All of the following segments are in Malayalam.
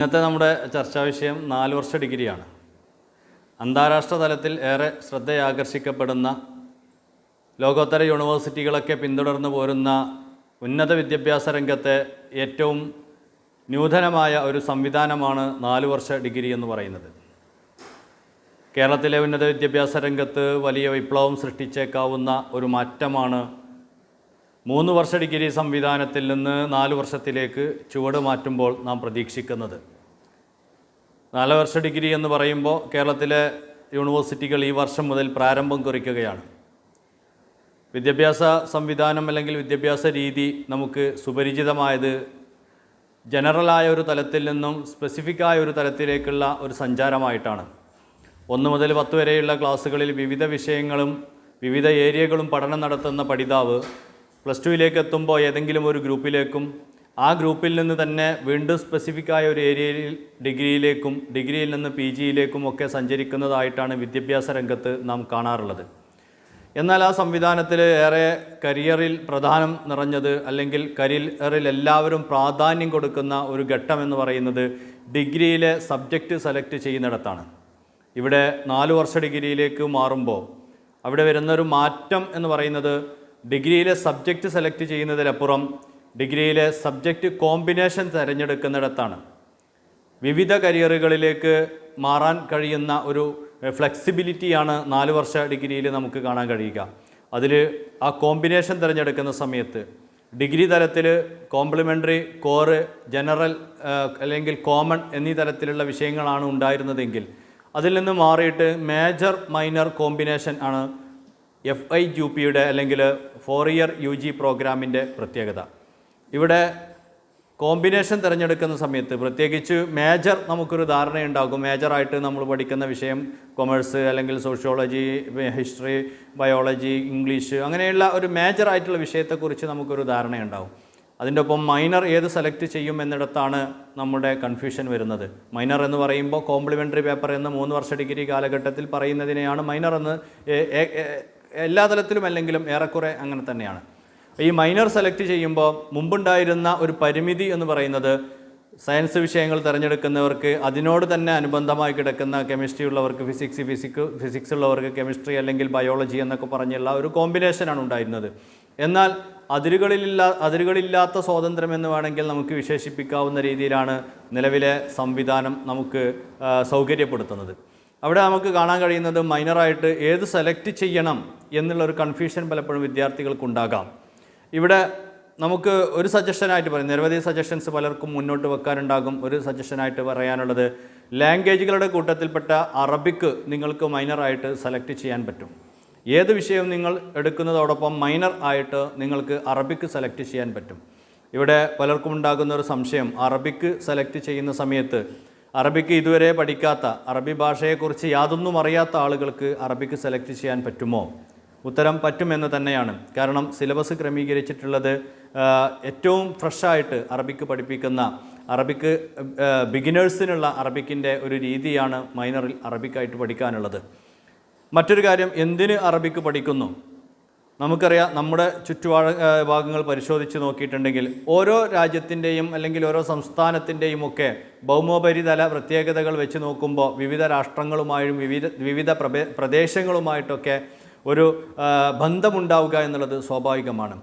ഇന്നത്തെ നമ്മുടെ ചർച്ചാ വിഷയം നാല് വർഷ ഡിഗ്രിയാണ്. അന്താരാഷ്ട്ര തലത്തിൽ ഏറെ ശ്രദ്ധയാകർഷിക്കപ്പെടുന്ന ലോകോത്തര യൂണിവേഴ്സിറ്റികളൊക്കെ പിന്തുടർന്നു പോരുന്ന ഉന്നത വിദ്യാഭ്യാസ രംഗത്തെ ഏറ്റവും നൂതനമായ ഒരു സംവിധാനമാണ് നാല് വർഷ ഡിഗ്രി എന്ന് പറയുന്നത്. കേരളത്തിലെ ഉന്നത വിദ്യാഭ്യാസ രംഗത്ത് വലിയ വിപ്ലവം സൃഷ്ടിച്ചേക്കാവുന്ന ഒരു മാറ്റമാണ് മൂന്ന് വർഷ ഡിഗ്രി സംവിധാനത്തിൽ നിന്ന് നാല് വർഷത്തിലേക്ക് ചുവട് മാറ്റുമ്പോൾ നാം പ്രതീക്ഷിക്കുന്നത്. നാല് വർഷ ഡിഗ്രി എന്ന് പറയുമ്പോൾ കേരളത്തിലെ യൂണിവേഴ്സിറ്റികൾ ഈ വർഷം മുതൽ പ്രാരംഭം കുറിക്കുകയാണ്. വിദ്യാഭ്യാസ സംവിധാനം അല്ലെങ്കിൽ വിദ്യാഭ്യാസ രീതി നമുക്ക് സുപരിചിതമായത് ജനറലായ ഒരു തലത്തിൽ നിന്നും സ്പെസിഫിക്കായ ഒരു തലത്തിലേക്കുള്ള ഒരു സഞ്ചാരമായിട്ടാണ്. ഒന്ന് മുതൽ പത്ത് വരെയുള്ള ക്ലാസ്സുകളിൽ വിവിധ വിഷയങ്ങളും വിവിധ ഏരിയകളും പഠനം നടത്തുന്ന പഠിതാവ് പ്ലസ് ടുവിലേക്ക് എത്തുമ്പോൾ ഏതെങ്കിലും ഒരു ഗ്രൂപ്പിലേക്കും ആ ഗ്രൂപ്പിൽ നിന്ന് തന്നെ വീണ്ടും സ്പെസിഫിക്കായ ഒരു ഏരിയയിൽ ഡിഗ്രിയിലേക്കും ഡിഗ്രിയിൽ നിന്ന് പി ജിയിലേക്കും ഒക്കെ സഞ്ചരിക്കുന്നതായിട്ടാണ് വിദ്യാഭ്യാസ രംഗത്ത് നാം കാണാറുള്ളത്. എന്നാൽ ആ സംവിധാനത്തിൽ ഏറെ കരിയറിൽ പ്രധാനം നിറഞ്ഞത് അല്ലെങ്കിൽ കരിയറിൽ എല്ലാവരും പ്രാധാന്യം കൊടുക്കുന്ന ഒരു ഘട്ടം എന്ന് പറയുന്നത് ഡിഗ്രിയിലെ സബ്ജക്റ്റ് സെലക്ട് ചെയ്യുന്നിടത്താണ്. ഇവിടെ നാല് വർഷ ഡിഗ്രിയിലേക്ക് മാറുമ്പോൾ അവിടെ വരുന്നൊരു മാറ്റം എന്ന് പറയുന്നത് ഡിഗ്രിയിലെ സബ്ജക്റ്റ് സെലക്ട് ചെയ്യുന്നതിലപ്പുറം ഡിഗ്രിയിലെ സബ്ജക്റ്റ് കോമ്പിനേഷൻ തിരഞ്ഞെടുക്കുന്നിടത്താണ്. വിവിധ കരിയറുകളിലേക്ക് മാറാൻ കഴിയുന്ന ഒരു ഫ്ലെക്സിബിലിറ്റിയാണ് നാല് വർഷ ഡിഗ്രിയിൽ നമുക്ക് കാണാൻ കഴിയുക. അതിൽ ആ കോമ്പിനേഷൻ തിരഞ്ഞെടുക്കുന്ന സമയത്ത് ഡിഗ്രി തലത്തിൽ കോംപ്ലിമെന്ററി കോറ് ജനറൽ അല്ലെങ്കിൽ കോമൺ എന്നീ തരത്തിലുള്ള വിഷയങ്ങളാണ് ഉണ്ടായിരുന്നതെങ്കിൽ അതിൽ നിന്ന് മാറിയിട്ട് മേജർ മൈനർ കോമ്പിനേഷൻ ആണ് എഫ് ഐ യു പിയുടെ അല്ലെങ്കിൽ ഫോർ ഇയർ യു ജി പ്രോഗ്രാമിന്റെ പ്രത്യേകത. ഇവിടെ കോമ്പിനേഷൻ തിരഞ്ഞെടുക്കുന്ന സമയത്ത് പ്രത്യേകിച്ച് മേജർ നമുക്കൊരു ധാരണയുണ്ടാകും. മേജറായിട്ട് നമ്മൾ പഠിക്കുന്ന വിഷയം കൊമേഴ്സ് അല്ലെങ്കിൽ സോഷ്യോളജി ഹിസ്റ്ററി ബയോളജി ഇംഗ്ലീഷ് അങ്ങനെയുള്ള ഒരു മേജറായിട്ടുള്ള വിഷയത്തെക്കുറിച്ച് നമുക്കൊരു ധാരണയുണ്ടാകും. അതിന്റെ ഒപ്പം മൈനർ ഏത് സെലക്ട് ചെയ്യും എന്നിടത്താണ് നമ്മുടെ കൺഫ്യൂഷൻ വരുന്നത്. മൈനർ എന്ന് പറയുമ്പോൾ കോംപ്ലിമെന്ററി പേപ്പർ എന്ന് മൂന്ന് വർഷ ഡിഗ്രി കാലഘട്ടത്തിൽ പറയുന്നതിനെയാണ് മൈനർ എന്ന് എല്ലാ തലത്തിലും അല്ലെങ്കിലും ഏറെക്കുറെ അങ്ങനെ തന്നെയാണ്. ഈ മൈനർ സെലക്ട് ചെയ്യുമ്പോൾ മുമ്പുണ്ടായിരുന്ന ഒരു പരിമിതി എന്ന് പറയുന്നത് സയൻസ് വിഷയങ്ങൾ തിരഞ്ഞെടുക്കുന്നവർക്ക് അതിനോട് തന്നെ അനുബന്ധമായി കിടക്കുന്ന കെമിസ്ട്രി ഉള്ളവർക്ക് ഫിസിക്സ് ഫിസിക്ക് ഫിസിക്സ് ഉള്ളവർക്ക് കെമിസ്ട്രി അല്ലെങ്കിൽ ബയോളജി എന്നൊക്കെ പറഞ്ഞുള്ള ഒരു കോമ്പിനേഷനാണ് ഉണ്ടായിരുന്നത്. എന്നാൽ അതിരുകളിലില്ല അതിരുകളില്ലാത്ത സ്വാതന്ത്ര്യം എന്ന് വേണമെങ്കിൽ നമുക്ക് വിശേഷിപ്പിക്കാവുന്ന രീതിയിലാണ് നിലവിലെ സംവിധാനം നമുക്ക് സൗകര്യപ്പെടുത്തുന്നത്. അവിടെ നമുക്ക് കാണാൻ കഴിയുന്നത് മൈനറായിട്ട് ഏത് സെലക്ട് ചെയ്യണം എന്നുള്ള ഒരു കൺഫ്യൂഷൻ പലപ്പോഴും വിദ്യാർത്ഥികൾക്കുണ്ടാകാം. ഇവിടെ നമുക്ക് ഒരു സജഷനായിട്ട് പറയും. നിരവധി സജഷൻസ് പലർക്കും മുന്നോട്ട് വെക്കാനുണ്ടാകും. ഒരു സജഷനായിട്ട് പറയാനുള്ളത് ലാംഗ്വേജുകളുടെ കൂട്ടത്തിൽപ്പെട്ട അറബിക്ക് നിങ്ങൾക്ക് മൈനറായിട്ട് സെലക്ട് ചെയ്യാൻ പറ്റും. ഏത് വിഷയവും നിങ്ങൾ എടുക്കുന്നതോടൊപ്പം മൈനർ ആയിട്ട് നിങ്ങൾക്ക് അറബിക്ക് സെലക്ട് ചെയ്യാൻ പറ്റും. ഇവിടെ പലർക്കും ഉണ്ടാകുന്ന ഒരു സംശയം. അറബിക്ക് സെലക്ട് ചെയ്യുന്ന സമയത്ത് അറബിക്ക് ഇതുവരെ പഠിക്കാത്ത അറബി ഭാഷയെക്കുറിച്ച് യാതൊന്നും അറിയാത്ത ആളുകൾക്ക് അറബിക്ക് സെലക്ട് ചെയ്യാൻ പറ്റുമോ? ഉത്തരം പറ്റുമെന്ന് തന്നെയാണ്. കാരണം സിലബസ് ക്രമീകരിച്ചിട്ടുള്ളത് ഏറ്റവും ഫ്രഷായിട്ട് അറബിക്ക് പഠിപ്പിക്കുന്ന അറബിക്ക് ബിഗിനേഴ്സിനുള്ള അറബിക്കിന്റെ ഒരു രീതിയാണ് മൈനറിൽ അറബിക്കായിട്ട് പഠിക്കാനുള്ളത്. മറ്റൊരു കാര്യം എന്തിന് അറബിക്ക് പഠിക്കുന്നു? നമുക്കറിയാം നമ്മുടെ ചുറ്റുപാട് ഭാഗങ്ങൾ പരിശോധിച്ച് നോക്കിയിട്ടുണ്ടെങ്കിൽ ഓരോ രാജ്യത്തിന്റെയും അല്ലെങ്കിൽ ഓരോ സംസ്ഥാനത്തിന്റെയും ഒക്കെ ഭൗമോപരിതല പ്രത്യേകതകൾ വെച്ച് നോക്കുമ്പോൾ വിവിധ രാഷ്ട്രങ്ങളുമായും വിവിധ വിവിധ പ്രദേശങ്ങളുമായിട്ടൊക്കെ ഒരു ബന്ധമുണ്ടാവുക എന്നുള്ളത് സ്വാഭാവികമാണ്.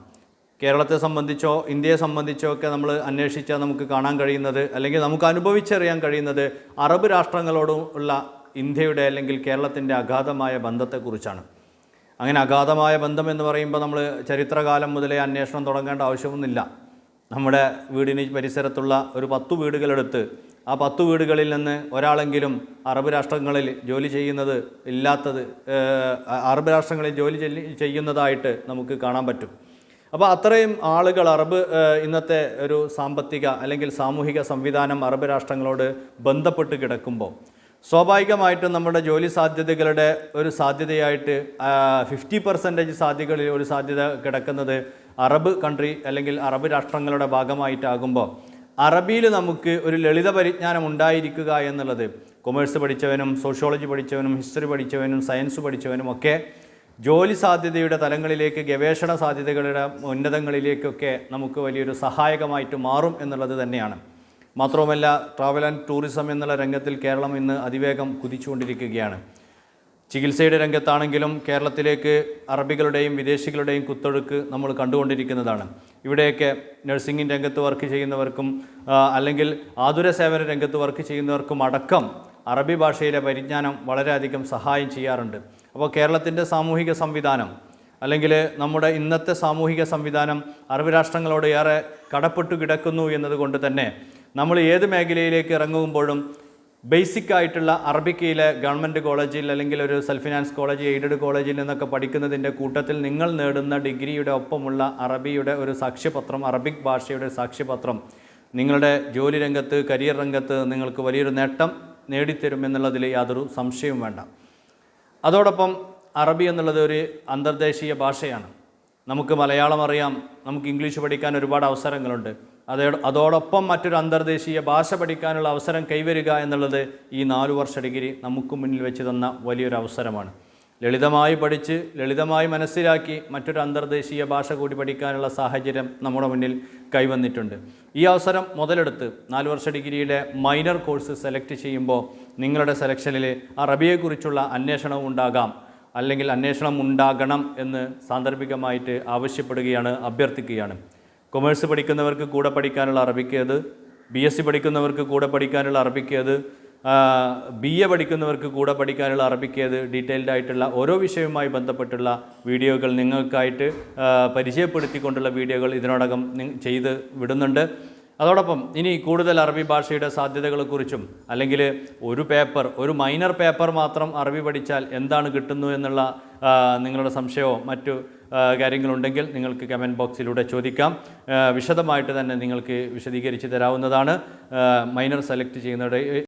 കേരളത്തെ സംബന്ധിച്ചോ ഇന്ത്യയെ സംബന്ധിച്ചോ ഒക്കെ നമ്മൾ അന്വേഷിച്ചാൽ നമുക്ക് കാണാൻ കഴിയുന്നത് അല്ലെങ്കിൽ നമുക്ക് അനുഭവിച്ചറിയാൻ കഴിയുന്നത് അറബ് രാഷ്ട്രങ്ങളോടുള്ള ഇന്ത്യയുടെ അല്ലെങ്കിൽ കേരളത്തിന്റെ അഗാധമായ ബന്ധത്തെക്കുറിച്ചാണ്. അങ്ങനെ അഗാധമായ ബന്ധം എന്ന് പറയുമ്പോൾ നമ്മൾ ചരിത്രകാലം മുതലേ അന്വേഷണം തുടങ്ങേണ്ട ആവശ്യമൊന്നുമില്ല. നമ്മുടെ വീടിന് പരിസരത്തുള്ള ഒരു പത്തു വീടുകളെടുത്ത് ആ പത്തു വീടുകളിൽ നിന്ന് ഒരാളെങ്കിലും അറബ് രാഷ്ട്രങ്ങളിൽ ജോലി ചെയ്യുന്നത് ഇല്ലാത്തത് അറബ് രാഷ്ട്രങ്ങളിൽ ജോലി ചെയ്യുന്നതായിട്ട് നമുക്ക് കാണാൻ പറ്റും. അപ്പോൾ അത്രയും ആളുകൾ അറബ് ഇന്നത്തെ ഒരു സാമ്പത്തിക അല്ലെങ്കിൽ സാമൂഹിക സംവിധാനം അറബ് രാഷ്ട്രങ്ങളോട് ബന്ധപ്പെട്ട് കിടക്കുമ്പോൾ സ്വാഭാവികമായിട്ടും നമ്മുടെ ജോലി സാധ്യതകളുടെ ഒരു സാധ്യതയായിട്ട് ഫിഫ്റ്റി പെർസെന്റേജ് സാധ്യതകളിൽ ഒരു സാധ്യത കിടക്കുന്നത് അറബ് കൺട്രി അല്ലെങ്കിൽ അറബ് രാഷ്ട്രങ്ങളുടെ ഭാഗമായിട്ടാകുമ്പോൾ അറബിയിൽ നമുക്ക് ഒരു ലളിത പരിജ്ഞാനം ഉണ്ടായിരിക്കുക എന്നുള്ളത് കൊമേഴ്സ് പഠിച്ചവനും സോഷ്യോളജി പഠിച്ചവനും ഹിസ്റ്ററി പഠിച്ചവനും സയൻസ് പഠിച്ചവനും ഒക്കെ ജോലി സാധ്യതയുടെ തലങ്ങളിലേക്ക് ഗവേഷണ സാധ്യതകളുടെ ഉന്നതങ്ങളിലേക്കൊക്കെ നമുക്ക് വലിയൊരു സഹായകമായിട്ട് മാറും എന്നുള്ളത് തന്നെയാണ്. മാത്രവുമല്ല ട്രാവൽ ആൻഡ് ടൂറിസം എന്നുള്ള രംഗത്തിൽ കേരളം ഇന്ന് അതിവേഗം കുതിച്ചുകൊണ്ടിരിക്കുകയാണ്. ചികിത്സയുടെ രംഗത്താണെങ്കിലും കേരളത്തിലേക്ക് അറബികളുടെയും വിദേശികളുടെയും കുത്തൊഴുക്ക് നമ്മൾ കണ്ടുകൊണ്ടിരിക്കുന്നതാണ്. ഇവിടെയൊക്കെ നഴ്സിംഗിന്റെ രംഗത്ത് വർക്ക് ചെയ്യുന്നവർക്കും അല്ലെങ്കിൽ ആതുര സേവന രംഗത്ത് വർക്ക് ചെയ്യുന്നവർക്കും അടക്കം അറബി ഭാഷയിലെ പരിജ്ഞാനം വളരെയധികം സഹായം ചെയ്യാറുണ്ട്. അപ്പോൾ കേരളത്തിന്റെ സാമൂഹിക സംവിധാനം അല്ലെങ്കിൽ നമ്മുടെ ഇന്നത്തെ സാമൂഹിക സംവിധാനം അറബ് രാഷ്ട്രങ്ങളോട് ഏറെ കടപ്പെട്ടു കിടക്കുന്നു എന്നതുകൊണ്ട് തന്നെ നമ്മൾ ഏത് മേഖലയിലേക്ക് ഇറങ്ങുമ്പോഴും ബേസിക് ആയിട്ടുള്ള അറബിക്കയിലെ ഗവൺമെന്റ് കോളേജിൽ അല്ലെങ്കിൽ ഒരു സെൽഫ് ഫിനാൻസ് കോളേജ് എയ്ഡഡ് കോളേജിൽ നിന്നൊക്കെ പഠിക്കുന്നതിന്റെ കൂട്ടത്തിൽ നിങ്ങൾ നേടുന്ന ഡിഗ്രിയുടെ ഒപ്പമുള്ള അറബിയുടെ ഒരു സാക്ഷ്യപത്രം അറബിക് ഭാഷയുടെ സാക്ഷ്യപത്രം നിങ്ങളുടെ ജോലി രംഗത്ത് കരിയർ രംഗത്ത് നിങ്ങൾക്ക് വലിയൊരു നേട്ടം നേടിത്തരും എന്നുള്ളതിൽ യാതൊരു സംശയവും വേണ്ട. അതോടൊപ്പം അറബി എന്നുള്ളത് ഒരു അന്തർദേശീയ ഭാഷയാണ്. നമുക്ക് മലയാളം അറിയാം നമുക്ക് ഇംഗ്ലീഷ് പഠിക്കാൻ ഒരുപാട് അവസരങ്ങളുണ്ട്. അതേ അതോടൊപ്പം മറ്റൊരു അന്തർദേശീയ ഭാഷ പഠിക്കാനുള്ള അവസരം കൈവരിക എന്നുള്ളത് ഈ നാലു വർഷ ഡിഗ്രി നമുക്ക് മുന്നിൽ വെച്ച് തന്ന വലിയൊരു അവസരമാണ്. ലളിതമായി പഠിച്ച് ലളിതമായി മനസ്സിലാക്കി മറ്റൊരു അന്തർദേശീയ ഭാഷ കൂടി പഠിക്കാനുള്ള സാഹചര്യം നമ്മുടെ മുന്നിൽ കൈവന്നിട്ടുണ്ട്. ഈ അവസരം മുതലെടുത്ത് നാല് വർഷ ഡിഗ്രിയിലെ മൈനർ കോഴ്സ് സെലക്ട് ചെയ്യുമ്പോൾ നിങ്ങളുടെ സെലക്ഷനിൽ അറബിയെക്കുറിച്ചുള്ള അന്വേഷണവും ഉണ്ടാകാം. അല്ലെങ്കിൽ അന്വേഷണം ഉണ്ടാകണം എന്ന് സാന്ദർഭികമായിട്ട് ആവശ്യപ്പെടുകയാണ് അഭ്യർത്ഥിക്കുകയാണ്. കൊമേഴ്സ് പഠിക്കുന്നവർക്ക് കൂടെ പഠിക്കാനുള്ള അറബിക്ക് അത് ബി എസ് സി പഠിക്കുന്നവർക്ക് കൂടെ പഠിക്കാനുള്ള അറബിക്ക് അത് ബി എ പഠിക്കുന്നവർക്ക് കൂടെ പഠിക്കാനുള്ള അറബിക്ക് അത് ഡീറ്റെയിൽഡ് ആയിട്ടുള്ള ഓരോ വിഷയവുമായി ബന്ധപ്പെട്ടുള്ള വീഡിയോകൾ നിങ്ങൾക്കായിട്ട് പരിചയപ്പെടുത്തിക്കൊണ്ടുള്ള വീഡിയോകൾ ഇതിനോടകം ചെയ്ത് വിടുന്നുണ്ട്. അതോടൊപ്പം ഇനി കൂടുതൽ അറബി ഭാഷയുടെ സാധ്യതകളെക്കുറിച്ചും അല്ലെങ്കിൽ ഒരു പേപ്പർ ഒരു മൈനർ പേപ്പർ മാത്രം അറബി പഠിച്ചാൽ എന്താണ് കിട്ടുന്നു എന്നുള്ള നിങ്ങളുടെ സംശയമോ മറ്റു കാര്യങ്ങളുണ്ടെങ്കിൽ നിങ്ങൾക്ക് കമന്റ് ബോക്സിലൂടെ ചോദിക്കാം. വിശദമായിട്ട് തന്നെ നിങ്ങൾക്ക് വിശദീകരിച്ച് തരാവുന്നതാണ്. മൈനർ സെലക്ട് ചെയ്യുന്നവരുടെ